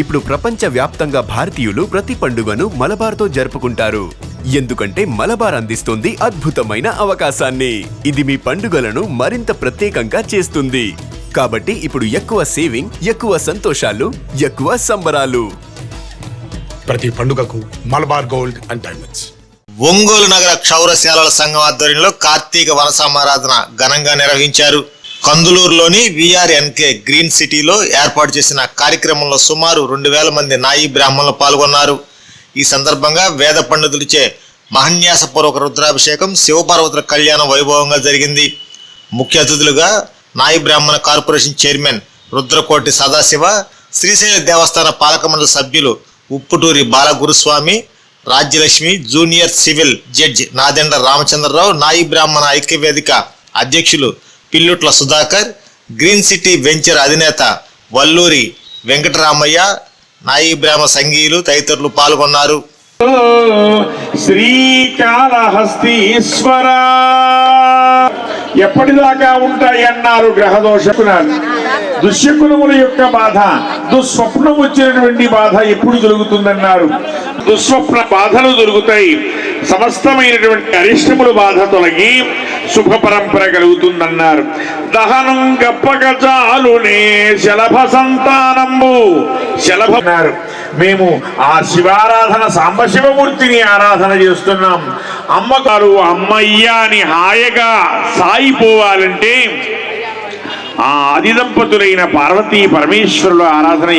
ఇప్పుడు ప్రపంచ వ్యాప్తంగా భారతీయులు ప్రతి పండుగను మలబార్తో జరుపుకుంటారు. ఎందుకంటే మలబార్ అందిస్తుంది అద్భుతమైన అవకాశాన్ని. ఇది మీ పండుగలను మరింత ప్రత్యేకంగా చేస్తుంది. కాబట్టి ఇప్పుడు ఎక్కువ సేవింగ్ ఎక్కువ సంతోషాలు ఎక్కువ సంబరాలు. ప్రతి పండుగకు Malabar gold and diamonds. Ongole నగర క్షౌరశాలల సంఘం ఆధ్వర్యంలో కార్తీక వనసమారాధన ఘనంగా నిర్వహించారు. కందులూరులోని విఆర్ఎన్కే గ్రీన్ సిటీలో ఏర్పాటు చేసిన కార్యక్రమంలో సుమారు రెండు వేల మంది నాయి బ్రాహ్మణులు పాల్గొన్నారు. ఈ సందర్భంగా వేద పండితులచే మహన్యాసపూర్వక రుద్రాభిషేకం శివపార్వతుల కళ్యాణం వైభవంగా జరిగింది. ముఖ్య అతిథులుగా నాయి బ్రాహ్మణ కార్పొరేషన్ చైర్మన్ రుద్రకోటి సదాశివ శ్రీశైల దేవస్థాన పాలక మండలి సభ్యులు Upputuri Balaguruswamy Rajyalakshmi junior civil judge Nadenda Ramachandra Rao Nayi Brahmana ఐక్యవేదిక అధ్యక్షులు Pillutla Sudhakar green city venture అధినేత వల్లూరి వెంకటరామయ్య నాయి బ్రాహ్మణ సంఘీయులు తదితరులు పాల్గొన్నారు. శ్రీకాళహస్తీశ్వర. ఎప్పటిదాకా ఉంటాయన్నారు గ్రహదోషకున్నారు దుశ్శకునముల యొక్క బాధ దుస్వప్నం వచ్చినటువంటి బాధ ఎప్పుడు దొరుకుతుందన్నారు దుస్వప్న బాధలు దొరుకుతాయి సమస్తమైనటువంటి అరిష్టముల బాధ తొలగి శుభ పరంపర కలుగుతుందన్నారు. దహనం గప్పక చాలునే శలభ సంతానంబు. శలభ మేము ఆ శివారాధన సాంబశివమూర్తిని ఆరాధన చేస్తున్నాం. అమ్మగారు అమ్మయ్య అని హాయగా సాగిపోవాలంటే ఆ ఆది దంపతులైన పార్వతీ పరమేశ్వరుల ఆరాధన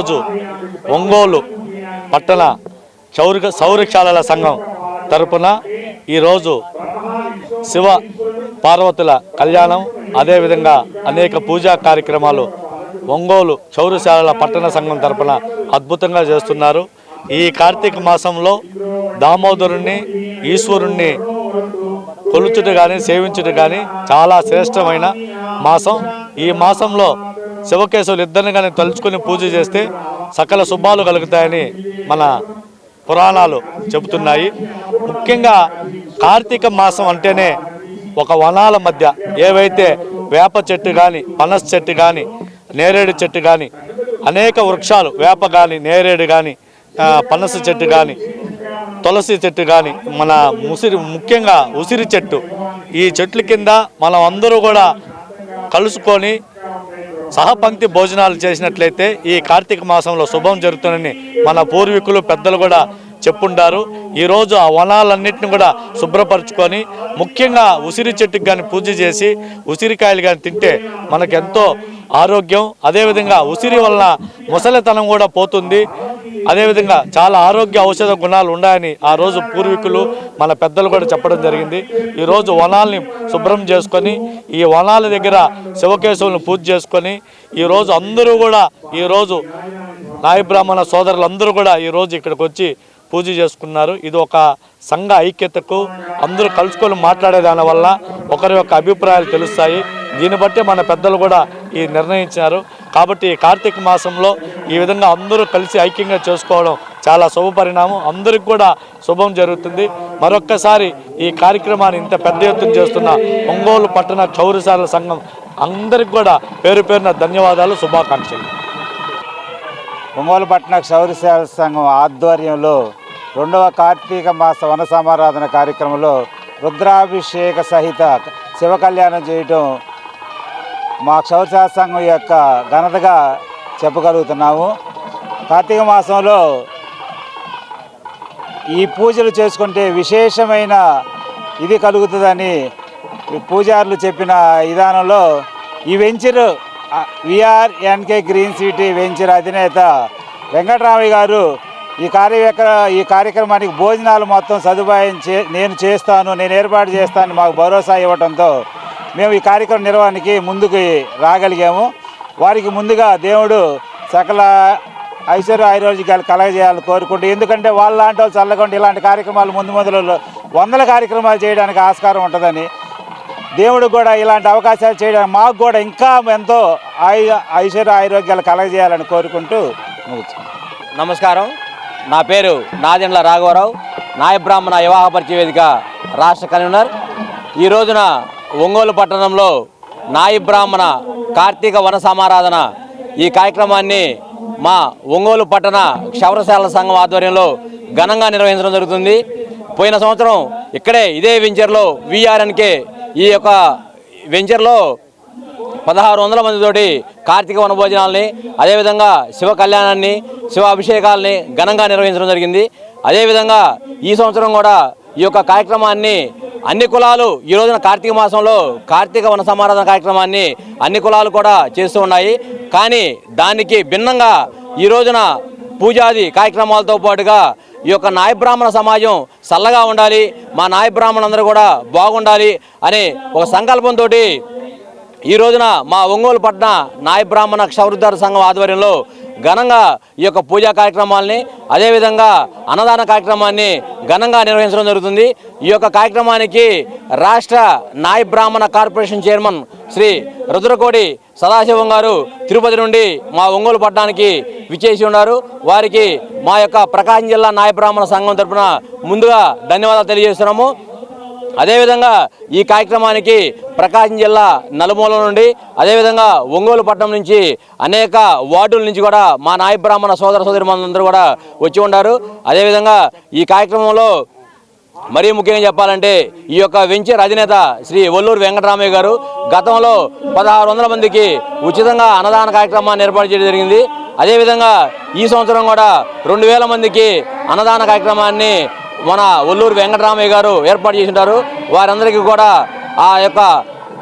రోజు ఒంగోలు పట్టణ చౌరిక సౌరశాలల సంఘం తరపున ఈరోజు శివ పార్వతుల కళ్యాణం అదేవిధంగా అనేక పూజా కార్యక్రమాలు ఒంగోలు చౌరశాలల పట్టణ సంఘం తరపున అద్భుతంగా చేస్తున్నారు. ఈ కార్తీక మాసంలో దామోదరుణ్ణి ఈశ్వరుణ్ణి కొలుచుట కానీ సేవించుట కానీ చాలా శ్రేష్టమైన మాసం. ఈ మాసంలో శివకేశవులు ఇద్దరిని కానీ తలుచుకొని పూజ చేస్తే సకల శుభాలు కలుగుతాయని మన పురాణాలు చెబుతున్నాయి. ముఖ్యంగా కార్తీక మాసం అంటేనే ఒక వనాల మధ్య ఏవైతే వేప చెట్టు కానీ పనస చెట్టు కానీ నేరేడు చెట్టు కానీ అనేక వృక్షాలు వేప కానీ నేరేడు కానీ పనస చెట్టు కానీ తులసి చెట్టు కానీ మన ముసిరి ముఖ్యంగా ఉసిరి చెట్టు ఈ చెట్ల కింద మనం అందరూ కూడా కలుసుకొని సహపంక్తి భోజనాలు చేసినట్లయితే ఈ కార్తీక మాసంలో శుభం జరుగుతుందని మన పూర్వీకులు పెద్దలు కూడా చెప్పుండారు ఈరోజు ఆ వనాలన్నింటిని కూడా శుభ్రపరచుకొని ముఖ్యంగా ఉసిరి చెట్టుకి కానీ పూజ చేసి ఉసిరికాయలు కానీ తింటే మనకెంతో ఆరోగ్యం. అదేవిధంగా ఉసిరి వలన ముసలితనం కూడా పోతుంది. అదేవిధంగా చాలా ఆరోగ్య ఔషధ గుణాలు ఉన్నాయని ఆ రోజు పూర్వీకులు మన పెద్దలు కూడా చెప్పడం జరిగింది. ఈరోజు వనాల్ని శుభ్రం చేసుకొని ఈ వనాల దగ్గర శివకేశవులను పూజ చేసుకొని ఈరోజు అందరూ కూడా ఈరోజు నాయ బ్రాహ్మణ సోదరులందరూ కూడా ఈరోజు ఇక్కడికి వచ్చి పూజ చేసుకున్నారు. ఇది ఒక సంఘ ఐక్యతకు అందరూ కలుసుకొని మాట్లాడే దాని వల్ల ఒకరి యొక్క అభిప్రాయాలు తెలుస్తాయి. దీన్ని బట్టి మన పెద్దలు కూడా ఈ నిర్ణయించారు కాబట్టి కార్తీక మాసంలో ఈ విధంగా అందరూ కలిసి ఐక్యంగా చేసుకోవడం చాలా శుభ పరిణామం అందరికి కూడా శుభం జరుగుతుంది. మరొక్కసారి ఈ కార్యక్రమాన్ని ఇంత పెద్ద ఎత్తున చేస్తున్న ఒంగోలు పట్టణ చౌరశాల సంఘం అందరికి కూడా పేరు పేరున ధన్యవాదాలు శుభాకాంక్షలు. ఒంగోలు పట్టణ చౌరసాల సంఘం ఆధ్వర్యంలో రెండవ కార్తీక మాస వన సమారాధన కార్యక్రమంలో రుద్రాభిషేక సహిత శివ కళ్యాణం చేయటం మా క్షౌరసేవ సంఘం యొక్క ఘనతగా చెప్పగలుగుతున్నాము. కార్తీక మాసంలో ఈ పూజలు చేసుకుంటే విశేషమైన ఇది కలుగుతుందని పూజారులు చెప్పిన విధానంలో ఈ venture V R N K green city venture అధినేత వెంకటరామయ్య గారు ఈ కార్యక్ర ఈ కార్యక్రమానికి భోజనాలు మొత్తం సదుపాయం చే నేను చేస్తాను నేను ఏర్పాటు చేస్తాను మాకు భరోసా ఇవ్వడంతో మేము ఈ కార్యక్రమం నిర్వహణకి ముందుకు రాగలిగాము. వారికి ముందుగా దేవుడు సకల ఐశ్వర్య ఆయుర్వేదికాలు కలగజేయాలని కోరుకుంటూ ఎందుకంటే వాళ్ళ లాంటి వాళ్ళు చల్లకుండా ఇలాంటి కార్యక్రమాలు ముందు ముందులో వందల కార్యక్రమాలు చేయడానికి ఆస్కారం ఉంటుందని దేవుడు కూడా ఇలాంటి అవకాశాలు చేయడానికి మాకు కూడా ఇంకా ఎంతో ఆయు ఐశ్వర్య ఆరోగ్యాలు కలగజేయాలని కోరుకుంటూ నమస్కారం. నా పేరు నాదెండ్ల రాఘవరావు. నాయ బ్రాహ్మణ వివాహ పరిచయ వేదిక రాష్ట్ర కన్వీనర్. ఈ రోజున ఒంగోలు పట్టణంలో నాయి బ్రాహ్మణ కార్తీక వన సమారాధన ఈ కార్యక్రమాన్ని మా ఒంగోలు పట్టణ క్షవరశాల సంఘం ఆధ్వర్యంలో ఘనంగా నిర్వహించడం జరుగుతుంది. పోయిన సంవత్సరం ఇక్కడే ఇదే వెంచర్లో విఆర్ఎన్కే ఈ యొక్క వెంచర్లో పదహారు వందల మందితోటి కార్తీక వనభోజనాలని అదేవిధంగా శివ కళ్యాణాన్ని శివ అభిషేకాలని ఘనంగా నిర్వహించడం జరిగింది. అదేవిధంగా ఈ సంవత్సరం కూడా ఈ యొక్క కార్యక్రమాన్ని అన్ని కులాలు ఈ రోజున కార్తీక మాసంలో కార్తీక వన సమారాధన కార్యక్రమాన్ని అన్ని కులాలు కూడా చేస్తూ ఉన్నాయి. కానీ దానికి భిన్నంగా ఈ రోజున పూజాది కార్యక్రమాలతో పాటుగా ఈ యొక్క నాయ బ్రాహ్మణ సమాజం చల్లగా ఉండాలి. మా నాయ బ్రాహ్మణులందరూ కూడా బాగుండాలి అనే ఒక సంకల్పంతో ఈ రోజున మా ఒంగోలు పట్న నాయ బ్రాహ్మణ క్షవృద్ధార సంఘం ఆధ్వర్యంలో ఘనంగా ఈ యొక్క పూజా కార్యక్రమాల్ని అదేవిధంగా అన్నదాన కార్యక్రమాన్ని ఘనంగా నిర్వహించడం జరుగుతుంది. ఈ యొక్క కార్యక్రమానికి రాష్ట్ర నాయ బ్రాహ్మణ కార్పొరేషన్ చైర్మన్ శ్రీ రుద్రకోడి సదాశివం గారు తిరుపతి నుండి మా ఒంగోలు పట్టణానికి విచ్చేసి ఉన్నారు. వారికి మా యొక్క ప్రకాశం జిల్లా నాయ బ్రాహ్మణ సంఘం తరఫున ముందుగా ధన్యవాదాలు తెలియజేస్తున్నాము. అదేవిధంగా ఈ కార్యక్రమానికి ప్రకాశం జిల్లా నలుమూల నుండి అదేవిధంగా ఒంగోలు పట్టణం నుంచి అనేక వార్డుల నుంచి కూడా మా నాయ బ్రాహ్మణ సోదర సోదరి మనందరూ కూడా వచ్చి ఉన్నారు అదేవిధంగా ఈ కార్యక్రమంలో మరీ ముఖ్యంగా చెప్పాలంటే ఈ యొక్క వెంచర్ అధినేత శ్రీ ఒల్లూరు వెంకటరామయ్య గారు గతంలో పదహారు వందల మందికి ఉచితంగా అన్నదాన కార్యక్రమాన్ని ఏర్పాటు చేయడం జరిగింది. అదేవిధంగా ఈ సంవత్సరం కూడా రెండు వేల మందికి అన్నదాన కార్యక్రమాన్ని మన ఒల్లూరు వెంకటరామయ్య గారు ఏర్పాటు చేసింటారు. వారందరికీ కూడా ఆ యొక్క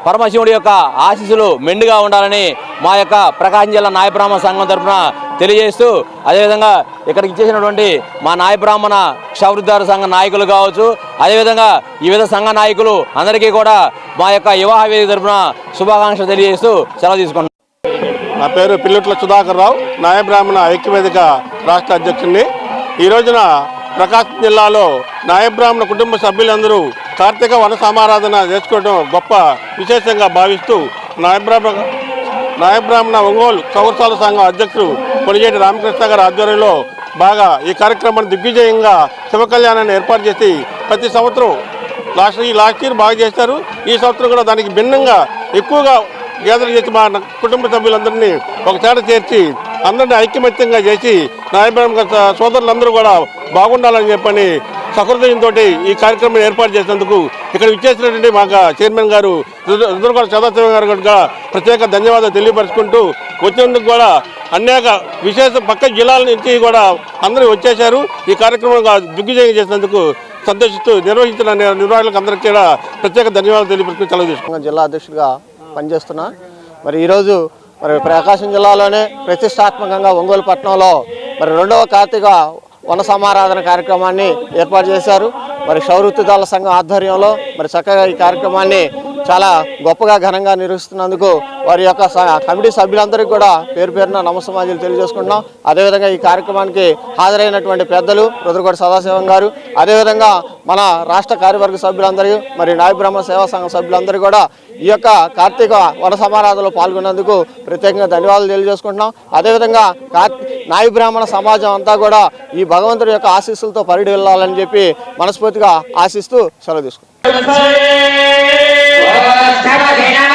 పరమశివుడి యొక్క ఆశీస్సులు మెండుగా ఉండాలని మా యొక్క ప్రకాశం జిల్లా నాయబ్రాహ్మణ సంఘం తరఫున తెలియజేస్తూ అదేవిధంగా ఇక్కడికి ఇచ్చేసినటువంటి మా నాయబ్రాహ్మణ క్షవృద్ధార సంఘ నాయకులు కావచ్చు అదేవిధంగా వివిధ సంఘ నాయకులు అందరికీ కూడా మా యొక్క వివాహ వేదిక తరఫున శుభాకాంక్షలు తెలియజేస్తూ సెలవు తీసుకుంటున్నాం. నా పేరు పిల్లుట్ల సుధాకర్ రావు నాయబ్రాహ్మణ ఐక్యవేదిక రాష్ట్ర అధ్యక్షుడిని. ఈ రోజున ప్రకాశం జిల్లాలో నాయబ్రాహ్మణ కుటుంబ సభ్యులందరూ కార్తీక వన సమారాధన చేసుకోవడం గొప్ప విశేషంగా భావిస్తూ నాయబ్రాహ్మణ నాయబ్రాహ్మణ ఒంగోలు చౌరసాల సంఘం అధ్యక్షుడు కొలిజేటి రామకృష్ణ గారి ఆధ్వర్యంలో బాగా ఈ కార్యక్రమాన్ని దిగ్విజయంగా శివ కళ్యాణాన్ని ఏర్పాటు చేసి ప్రతి సంవత్సరం లాస్ట్ ఈ లాస్ట్ ఇయర్ బాగా చేశారు. ఈ సంవత్సరం కూడా దానికి భిన్నంగా ఎక్కువగా గ్యాదర్ చేసి మా కుటుంబ సభ్యులందరినీ ఒక తేడా చేర్చి అందరినీ ఐక్యమత్యంగా చేసి నాయబ్రాహ్మ సోదరులందరూ కూడా బాగుండాలని చెప్పని సహృదయంతో ఈ కార్యక్రమం ఏర్పాటు చేసినందుకు ఇక్కడ విచ్చేసినటువంటి మా చైర్మన్ గారు రుద్రకోట రుద్రగొండ సదాశివ గారు కూడా ప్రత్యేక ధన్యవాదాలు తెలియపరుచుకుంటూ వచ్చినందుకు కూడా అనేక విశేష పక్క జిల్లాల నుంచి కూడా అందరూ వచ్చేశారు. ఈ కార్యక్రమం దిగ్విజయం చేసినందుకు సంతోషిస్తూ నిర్వహించిన నిర్వాహకులకు అందరికీ కూడా ప్రత్యేక ధన్యవాదాలు తెలియపరుచుకుని సెలవు జిల్లా అధ్యక్షుడిగా పనిచేస్తున్నా. మరి ఈరోజు మరి ప్రకాశం జిల్లాలోనే ప్రతిష్టాత్మకంగా ఒంగోలు పట్టణంలో మరి రెండవ కార్తీక వన సమారాధన కార్యక్రమాన్ని ఏర్పాటు చేశారు. మరి శౌరృత్తిదాల సంఘం ఆధ్వర్యంలో మరి చక్కగా ఈ కార్యక్రమాన్ని చాలా గొప్పగా ఘనంగా నిర్వహిస్తున్నందుకు వారి యొక్క కమిటీ సభ్యులందరికీ కూడా పేరు పేరున నమస్సమాజాలు తెలియజేసుకుంటున్నాం. అదేవిధంగా ఈ కార్యక్రమానికి హాజరైనటువంటి పెద్దలు రుద్రకోట సదాశివం గారు అదేవిధంగా మన రాష్ట్ర కార్యవర్గ సభ్యులందరూ మరి నాయ బ్రహ్మ సేవా సంఘం సభ్యులందరూ కూడా ఈ యొక్క కార్తీక వన సమారాధనలో పాల్గొన్నందుకు ప్రత్యేకంగా ధన్యవాదాలు తెలియజేసుకుంటున్నాం. అదేవిధంగా నాయ బ్రాహ్మణ సమాజం అంతా కూడా ఈ భగవంతుడి యొక్క ఆశీస్సులతో పరిడి వెళ్ళాలని చెప్పి మనస్ఫూర్తిగా ఆశిస్తూ సెలవు తీసుకుంటాం व्यवस्था में देना